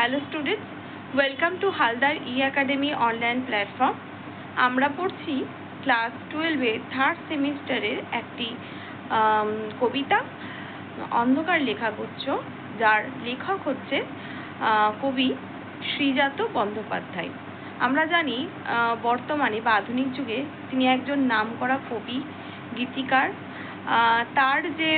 Hello students welcome to Haldar E academy online platform আমরা পড়ছি class টুয়েলভের third সেমিস্টারের একটি কবিতা, অন্ধকার লেখাগুচ্ছ, যার লেখক হচ্ছে কবি শ্রীজাত বন্দ্যোপাধ্যায়। আমরা জানি বর্তমানে বা আধুনিক যুগে তিনি একজন নামকরা কবি, গীতিকার। তার যে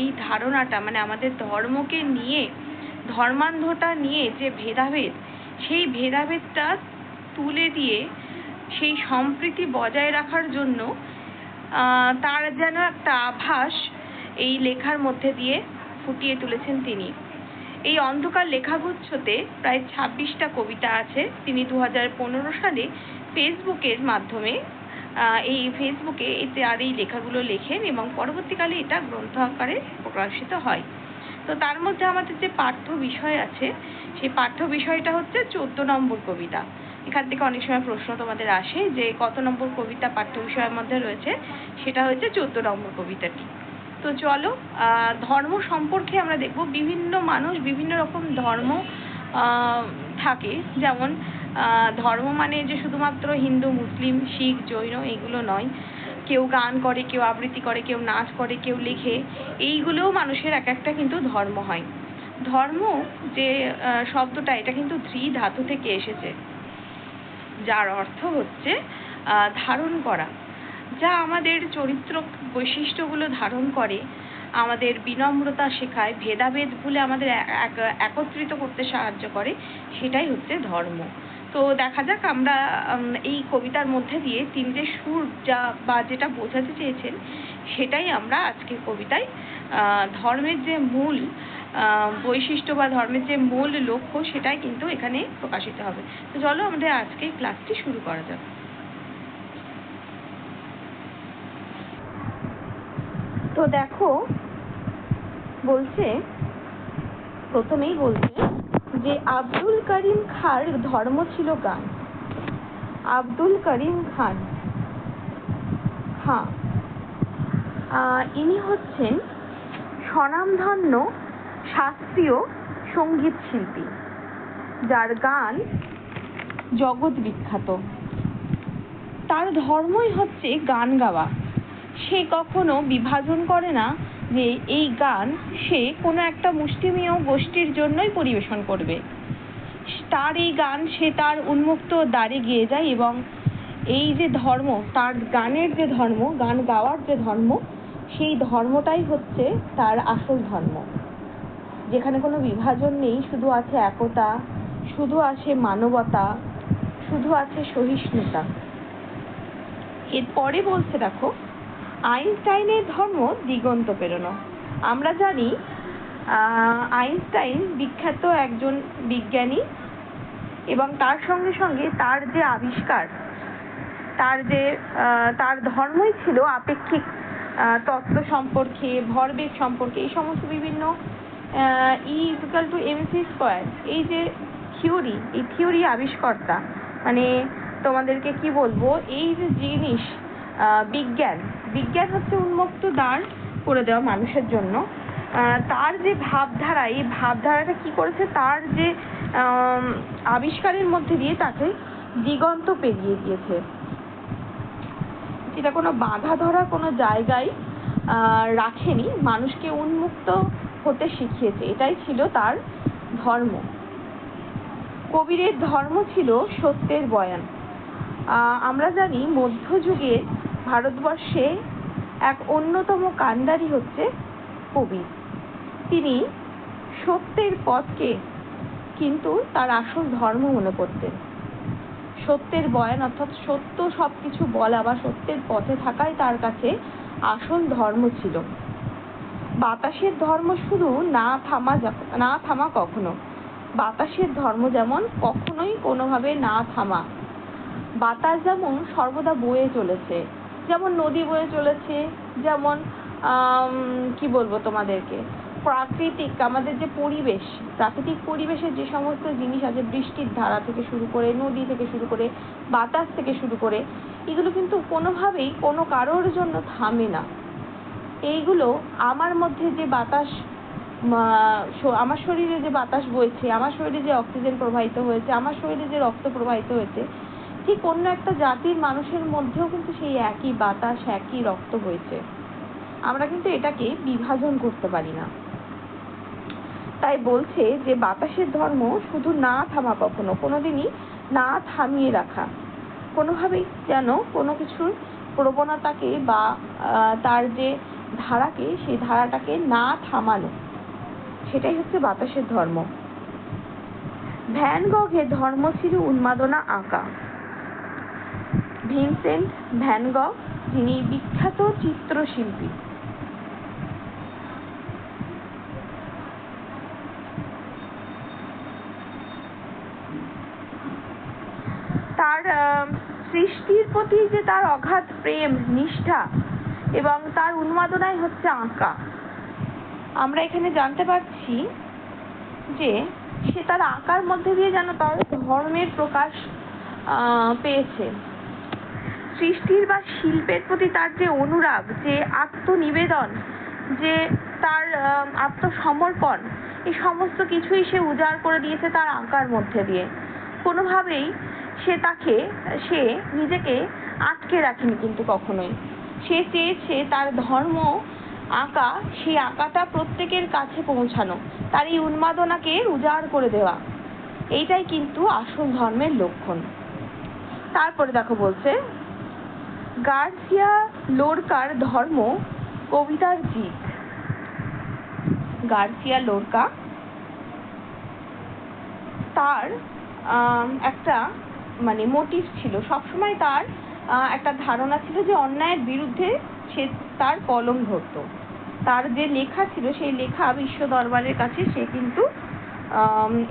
এই ধারণাটা মানে আমাদের ধর্মকে নিয়ে ধর্মান্ধতা নিয়ে যে ভেদাভেদ, সেই ভেদাভেদটা তুলে দিয়ে, সেই সম্প্রীতি বজায় রাখার জন্য তার যেন একটা আভাস এই লেখার মধ্যে দিয়ে ফুটিয়ে তুলেছেন তিনি। এই অন্ধকার লেখাগুচ্ছতে প্রায় ছাব্বিশটা কবিতা আছে। তিনি দু পনেরো সালে ফেসবুকের মাধ্যমে এই ফেসবুকে এই তার এই লেখাগুলো লেখেন এবং পরবর্তীকালে এটা গ্রন্থ আকারে প্রকাশিত হয়। তো তার মধ্যে আমাদের যে পাঠ্য বিষয় আছে, সেই পাঠ্য বিষয়টা হচ্ছে চোদ্দ নম্বর কবিতা। এখান থেকে অনেক সময় প্রশ্ন তোমাদের আসে যে কত নম্বর কবিতা পাঠ্য বিষয়ের মধ্যে রয়েছে, সেটা হচ্ছে চোদ্দ নম্বর কবিতাটি। তো চলো ধর্ম সম্পর্কে আমরা দেখব। বিভিন্ন মানুষ বিভিন্ন রকম ধর্ম থাকে। যেমন ধর্ম মানে যে শুধুমাত্র হিন্দু, মুসলিম, শিখ, জৈন এগুলো নয়। কেউ গান করে, কেউ আবৃত্তি করে, কেউ নাচ করে, কেউ লেখে, এইগুলোও মানুষের এক একটা কিন্তু ধর্ম হয়। ধর্ম যে শব্দটা, এটা কিন্তু ধৃ ধাতু থেকে এসেছে। যার অর্থ হচ্ছে ধারণ করা। যা আমাদের চরিত্র বৈশিষ্ট্যগুলো ধারণ করে, আমাদের বিনম্রতা শেখায়, ভেদাভেদ ভুলে আমাদের এক- এক- একত্রিত করতে সাহায্য করে, সেটাই হচ্ছে ধর্ম। তো দেখা যাক, আমরা এই কবিতার মধ্যে দিয়ে তিনি যে সুর যা বা যেটা বোঝাতে চেয়েছেন, সেটাই আমরা আজকের কবিতায় ধর্মের যে মূল বৈশিষ্ট্য বা ধর্মের যে মূল লক্ষ্য, সেটাই কিন্তু এখানে প্রকাশিত হবে। তো চলো আমাদের আজকে ক্লাসটি শুরু করা যাক। তো দেখো, বলছে, প্রথমেই বলছে যে আব্দুল করিম খাঁর ধর্ম ছিল গান। আব্দুল করিম খান। খাঁ আহ, ইনি হচ্ছেন স্বনামধন্য শাস্ত্রীয় সংগীত শিল্পী যার গান জগৎ বিখ্যাত। তার ধর্মই হচ্ছে গান গাওয়া। সে কখনো বিভাজন করে না যে এই গান সে কোনো একটা মুষ্টিমেয় গোষ্ঠীর জন্যই পরিবেশন করবে। তার এই গান সে তার উন্মুক্ত দ্বারে গিয়ে যায় এবং এই যে ধর্ম, তার গানের যে ধর্ম, গান গাওয়ার যে ধর্ম, সেই ধর্মটাই হচ্ছে তার আসল ধর্ম। যেখানে কোনো বিভাজন নেই, শুধু আছে একতা, শুধু আছে মানবতা, শুধু আছে সহিষ্ণুতা। এরপরে বলছে, দেখো আইনস্টাইনের ধর্ম দিগন্ত পেরোনো। আমরা জানি আইনস্টাইন বিখ্যাত একজন বিজ্ঞানী এবং তার সঙ্গে সঙ্গে তার যে আবিষ্কার, তার যে তার ধর্মই ছিল আপেক্ষিক তত্ত্ব সম্পর্কে, ভরবেগ সম্পর্কে, এই সমস্ত বিভিন্ন E equal to MC square এই যে থিওরি, এই থিওরি আবিষ্কর্তা মানে তোমাদেরকে কি বলব, এই যে জিনিস বিজ্ঞান বিজ্ঞান হচ্ছে উন্মুক্ত দ্বার করে দেওয়া মানুষের জন্য। তার যে ভাবধারা, এই ভাবধারাটা কি করেছে? তার যে আবিষ্কারের মধ্যে দিয়ে তাকে দিগন্ত পেরিয়ে দিয়েছে যেটা কোনো বাধা ধরা কোনো জায়গায় রাখেনি, মানুষকে উন্মুক্ত হতে শিখিয়েছে। এটাই ছিল তার ধর্ম। কবিরের ধর্ম ছিল সত্যের বয়ান। আমরা জানি মধ্যযুগে ভারতবর্ষে এক অন্যতম কান্ডারি হচ্ছে কবি। তিনি সত্যের পথকে কিন্তু তার আসল ধর্ম মনে করতেন। সত্যের বয়ান অর্থাৎ সত্য সবকিছু বলা বা সত্যের পথে থাকাই তার কাছে আসল ধর্ম ছিল। বাতাসের ধর্ম শুধু না থামা না থামা কখনো। বাতাসের ধর্ম যেমন কখনোই কোনোভাবে না থামা। বাতাস যেমন সর্বদা বয়ে চলেছে যেমন নদী বয়ে চলেছে, যেমন কি বলব তোমাদেরকে? প্রাকৃতিক, আমাদের যে পরিবেশ, প্রাকৃতিক পরিবেশের যে সমস্ত জিনিস আছে, বৃষ্টির ধারা থেকে শুরু করে, নদী থেকে শুরু করে, বাতাস থেকে শুরু করে, এগুলো কিন্তু কোনোভাবেই কোনো কারোর জন্য থামে না। এইগুলো আমার মধ্যে যে বাতাস আমার শরীরে যে বাতাস বইছে, আমার শরীরে যে অক্সিজেন প্রবাহিত হয়েছে, আমার শরীরে যে রক্ত প্রবাহিত হয়েছে ঠিক অন্য একটা জাতির মানুষের মধ্যেও কিন্তু সেই একই বাতাস, একই রক্ত বইছে। আমরা কিন্তু এটাকে বিভাজন করতে পারি না। তাই বলছে যে বাতাসের ধর্ম শুধু না থামা কখনো, কোনোদিনই না থামিয়ে রাখা। কোনোভাবেই যেন কোনো কিছুর প্রবণতাকে বা তার যে ধারাকে, সেই ধারাটাকে না থামানো। সেটাই হচ্ছে বাতাসের ধর্ম। ভ্যান গঘের ধর্ম ছিল উন্মাদনা আঁকা। ভিনসেন্ট ভ্যান যিনি বিখ্যাত চিত্রশিল্পী। তার সৃষ্টির প্রতি যে তার অগাধ প্রেম, নিষ্ঠা এবং তার উন্মাদনাই হচ্ছে আঁকা। আমরা এখানে জানতে পারছি যে সে তার আঁকার মধ্যে দিয়ে যেন তার ধর্মের প্রকাশ পেয়েছে। সৃষ্টির বা শিল্পের প্রতি তার যে অনুরাগ, যে আত্মনিবেদন, যে তার আত্মসমর্পণ, এই সমস্ত কিছুই সে উজাড় করে দিয়েছে তার আঁকার মধ্যে দিয়ে। কোনোভাবেই সে তাকে, সে নিজেকে আটকে রাখেনি কিন্তু কখনোই। সে চেয়েছে তার ধর্ম আঁকা, সেই আঁকাটা প্রত্যেকের কাছে পৌঁছানো, তার এই উন্মাদনাকে উজাড় করে দেওয়া। এইটাই কিন্তু আসল ধর্মের লক্ষণ। তারপরে দেখো বলছে গার্সিয়া লোরকার ধর্ম কবিতার জিত। গার্সিয়া লোরকা তার একটা মানে মোটিভ ছিল। সবসময় তার একটা ধারণা ছিল যে অন্যায়ের বিরুদ্ধে সে তার কলম ধরতো। তার যে লেখা ছিল, সেই লেখা বিশ্ব দরবারের কাছে সে কিন্তু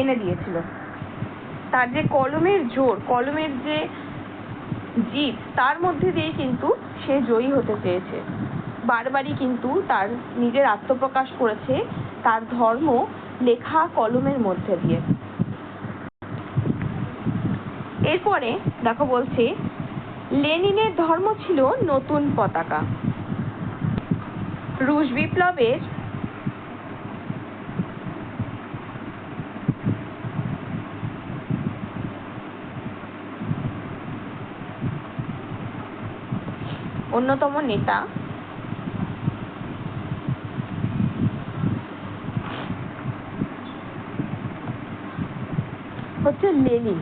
এনে দিয়েছিল। তার যে কলমের জোর, কলমের যে জিত তার মধ্যে দিয়ে কিন্তু সে জয়ী হতে চেয়েছে বারবারই কিন্তু তার নিজের আত্মপ্রকাশ করেছে তার ধর্ম লেখা কলমের মধ্যে দিয়ে। এরপরে দেখো বলছে, লেনিনের ধর্ম ছিল নতুন পতাকা। রুশ বিপ্লবের অন্যতম নেতা। হচ্ছে লেনিন।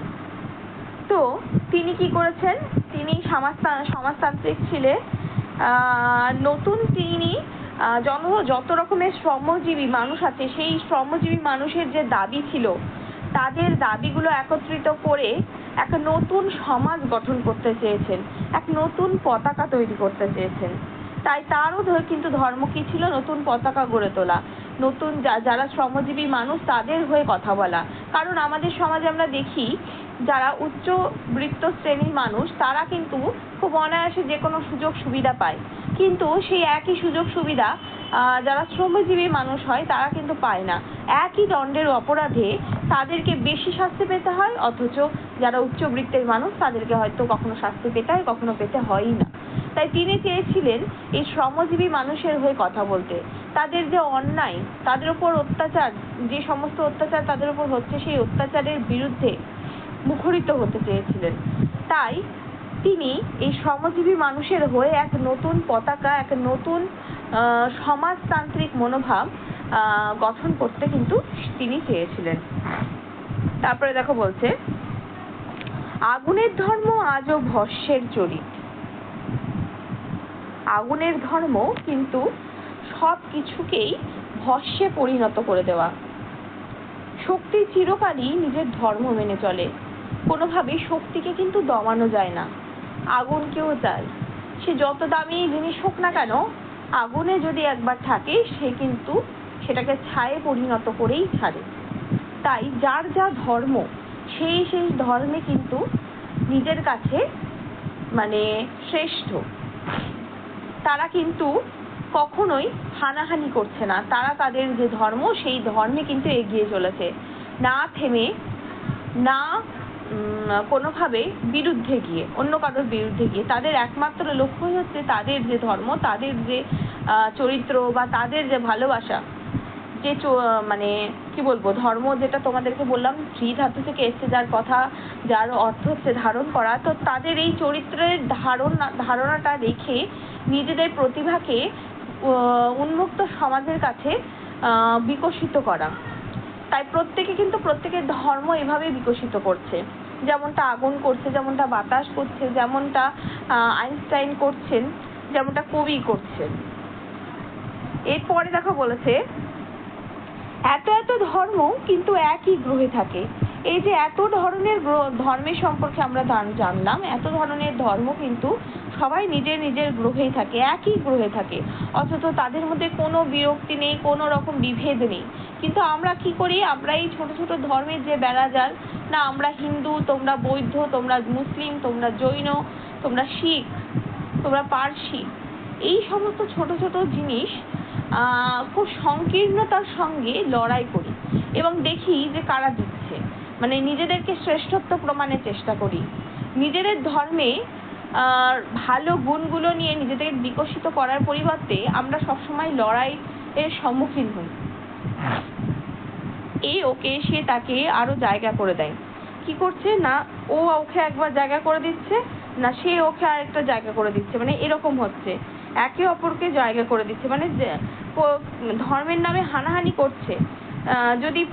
তো তিনি কি করেছেন? তিনি সমাজতা- সমাজতান্ত্রিক ছিলেন নতুন তিনি জন, যত রকমের শ্রমজীবী মানুষ আছে, সেই শ্রমজীবী মানুষের যে দাবি ছিল, তাদের দাবিগুলো একত্রিত করে একটা নতুন সমাজ গঠন করতে চেয়েছেন, এক নতুন পতাকা তৈরি করতে চেয়েছেন। তাই তারও কিন্তু ধর্ম কি ছিল? নতুন পতাকা গড়ে তোলা। নতুন যারা শ্রমজীবী মানুষ, তাদের হয়ে কথা বলা। কারণ আমাদের সমাজে আমরা দেখি, যারা উচ্চ বৃত্ত শ্রেণির মানুষ, তারা কিন্তু খুব অনায়াসে যে কোনো সুযোগ সুবিধা পায়। কিন্তু সেই একই সুযোগ সুবিধা যারা শ্রমজীবী মানুষ হয়, তারা কিন্তু পায় না। একই দণ্ডের অপরাধে তাদেরকে বেশি শাস্তি পেতে হয়, অথচ যারা উচ্চবৃত্তের মানুষ, তাদেরকে হয়তো কখনো শাস্তি পেতে হয়, কখনো পেতে হয়ই না। তাই তিনি চেয়েছিলেন এই শ্রমজীবী মানুষের হয়ে কথা বলতে। তাদের যে অন্যায়, তাদের উপর অত্যাচার, যে সমস্ত অত্যাচার তাদের উপর হচ্ছে, সেই অত্যাচারের বিরুদ্ধে মুখরিত হতে চেয়েছিলেন। তাই তিনি এই শ্রমজীবী মানুষের হয়ে এক নতুন পতাকা, এক নতুন সমাজতান্ত্রিক মনোভাব গঠন করতে কিন্তু তিনি চেয়েছিলেন। তারপরে দেখো বলছে, আগুনের ধর্ম আজও ভস্যের চরিত। আগুনের ধর্ম কিন্তু সব কিছুকেই ভস্যে পরিণত করে দেওয়া। শক্তি চিরকালই নিজের ধর্ম মেনে চলে। কোনোভাবেই শক্তিকে কিন্তু দমানো যায় না। আগুনকেও চায়। সে যত দামি জিনিস হোক না কেন, আগুনে যদি একবার থাকে, সে কিন্তু সেটাকে ছায়ে পরিণত করেই ছাড়ে। তাই যার যা ধর্ম সেই সেই ধর্মে কিন্তু নিজের কাছে মানে শ্রেষ্ঠ। তারা কিন্তু কখনোই হানাহানি করছে না। তারা তাদের যে ধর্ম সেই ধর্মে কিন্তু এগিয়ে চলেছে। না থেমে না কোনোভাবে বিরুদ্ধে গিয়ে অন্য কারোর বিরুদ্ধে গিয়ে তাদের একমাত্র লক্ষ্যই হচ্ছে তাদের যে ধর্ম তাদের যে আহ, চরিত্র বা তাদের যে ভালোবাসা চ- মানে কি বলব, ধর্ম যেটা তোমাদেরকে বললাম ত্রি ধাতু থেকে এসছে যার কথা, যার অর্থ হচ্ছে ধারণ করা, তো তাদের এই চরিত্রের ধারণা, ধারণাটা রেখে নিজেদের প্রতিভাকে উন্মুক্ত সমাজের কাছে বিকশিত করা। তাই প্রত্যেকে কিন্তু প্রত্যেকের ধর্ম এভাবে বিকশিত করছে। যেমনটা আগুন করছে, যেমনটা বাতাস করছে, যেমনটা আইনস্টাইন করছেন, যেমনটা কবি করছেন। এরপরে দেখো বলেছে এত এত ধর্ম কিন্তু একই গ্রহে থাকে। এই যে এত ধরনের ধর্মের সম্পর্কে আমরা জান- জানলাম, এত ধরনের ধর্ম কিন্তু সবাই নিজের নিজের গ্রহেই থাকে, একই গ্রহে থাকে। অথচ তাদের মধ্যে কোনো বিরক্তি নেই, কোনো রকম বিভেদ নেই। কিন্তু আমরা কি করি? আমরা এই ছোট ছোট ধর্মের যে বেড়া বেড়াজাল, না আমরা হিন্দু, তোমরা বৌদ্ধ, তোমরা মুসলিম, তোমরা জৈন, তোমরা শিখ, তোমরা পারসি, এই সমস্ত ছোট ছোট জিনিস আহ, খুব সংকীর্ণতার সঙ্গে লড়াই করি এবং দেখি যে কারা দিচ্ছে মানে নিজেদেরকে শ্রেষ্ঠত্ব প্রমাণের চেষ্টা করি। নিজেদের ধর্মে আহ, ভালো গুণগুলো নিয়ে নিজেদের বিকশিত করার পরিবর্তে আমরা সবসময় লড়াই এর সম্মুখীন হই। এই ওকে সে তাকে আরও জায়গা করে দেয়। কি করছে? না ও ওকে একবার জায়গা করে দিচ্ছে না সে ওকে আরেকটা জায়গা করে দিচ্ছে। মানে এরকম হচ্ছে। একে অপরকে জায়গা করে দিচ্ছে। মানে ধর্মের নামে হানাহানি করছে। যদি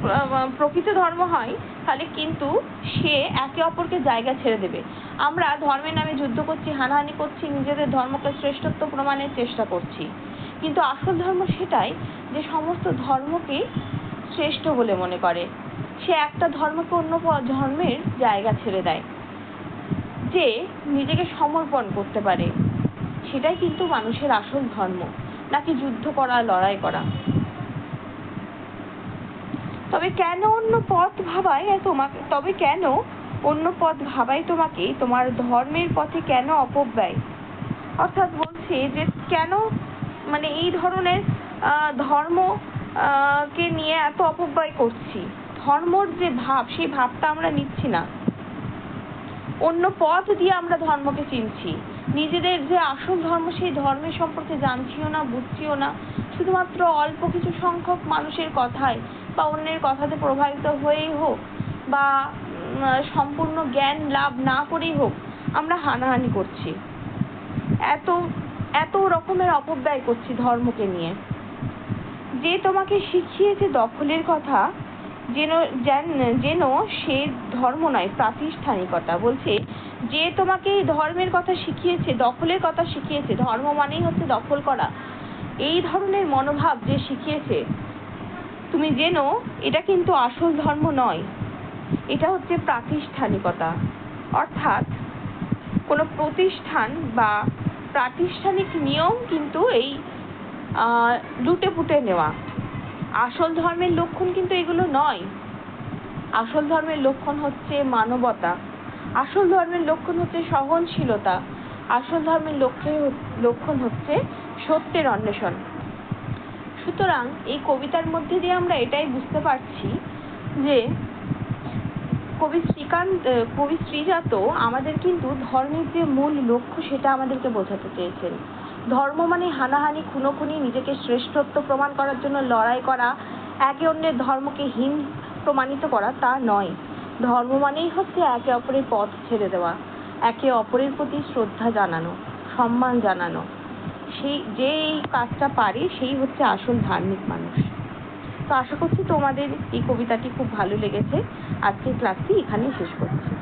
প্রকৃত ধর্ম হয়, তাহলে কিন্তু সে একে অপরকে জায়গা ছেড়ে দেবে। আমরা ধর্মের নামে যুদ্ধ করছি, হানাহানি করছি, নিজেদের ধর্মকে শ্রেষ্ঠত্ব প্রমাণের চেষ্টা করছি। কিন্তু আসল ধর্ম সেটাই যে সমস্ত ধর্মকে শ্রেষ্ঠ বলে মনে করে। সে একটা ধর্মকে অন্য ধর্মের জায়গা ছেড়ে দেয়। যে নিজেকে সমর্পণ করতে পারে। সেটাই কিন্তু মানুষের আসল ধর্ম, নাকি যুদ্ধ করা, লড়াই করা। তবে কেন অন্য পথ ভাবায় তোমাকে, তবে কেন অন্য পথ ভাবায় তোমাকে, তোমার ধর্মের পথে কেন অপব্যয়? অর্থাৎ বলছে যে কেন মানে এই ধরনের ধর্ম কে নিয়ে এত অপব্যয় করছি? ধর্মর যে ভাব, সেই ভাবটা আমরা নিচ্ছি না। অন্য পথ দিয়ে আমরা ধর্মকে চিনছি। নিজেদের যে আসল ধর্ম, সেই ধর্মের সম্পর্কে জানছিও না, বুঝছিও না। শুধুমাত্র অল্প কিছু সংখ্যক মানুষের কথায় বা অন্যের কথাতে প্রভাবিত হয়েই হোক বা সম্পূর্ণ জ্ঞান লাভ না করেই হোক, আমরা হানাহানি করছি। এত এত রকমের অপব্যয় করছি ধর্মকে নিয়ে। যে তোমাকে শিখিয়েছে দখলের কথা যেন, যেন- যেন সে ধর্ম নয়, প্রাতিষ্ঠানিকতা। বলছে, যে তোমাকে ধর্মের কথা শিখিয়েছে, দখলের কথা শিখিয়েছে, ধর্ম মানেই হচ্ছে দখল করা। এই ধরনের মনোভাব যে শিখিয়েছে, তুমি জেনো এটা কিন্তু আসল ধর্ম নয়। এটা হচ্ছে প্রাতিষ্ঠানিকতা। অর্থাৎ, কোনো প্রতিষ্ঠান বা প্রাতিষ্ঠানিক নিয়ম কিন্তু এই লুটে পুটে নেওয়া। আসল ধর্মের লক্ষণ কিন্তু এগুলো নয়। আসল ধর্মের লক্ষণ হচ্ছে মানবতা। আসল ধর্মের লক্ষণ হচ্ছে সহনশীলতা। আসল ধর্মের লক্ষ্যে লক্ষণ হচ্ছে সত্যের অন্বেষণ। সুতরাং এই কবিতার মধ্যে দিয়ে আমরা এটাই বুঝতে পারছি যে কবি শ্রীকান্ত, কবি শ্রীজাত আমাদের কিন্তু ধর্মের যে মূল লক্ষ্য সেটা আমাদেরকে বোঝাতে চেয়েছেন। ধর্ম মানে হানাহানি, খুনোখুনি, নিজেকে শ্রেষ্ঠত্ব প্রমাণ করার জন্য লড়াই করা, একে অন্যের ধর্মকে হীন প্রমাণিত করা তা নয়। ধর্ম মানেই হচ্ছে একে অপরের পথ ছেড়ে দেওয়া, একে অপরের প্রতি শ্রদ্ধা জানানো, সম্মান জানানো। সেই, যে এই কাজটা পারে, সেই হচ্ছে আসল ধার্মিক মানুষ। তো আশা করছি তোমাদের এই কবিতাটি খুব ভালো লেগেছে। আজকের ক্লাসটি এখানেই শেষ করছি।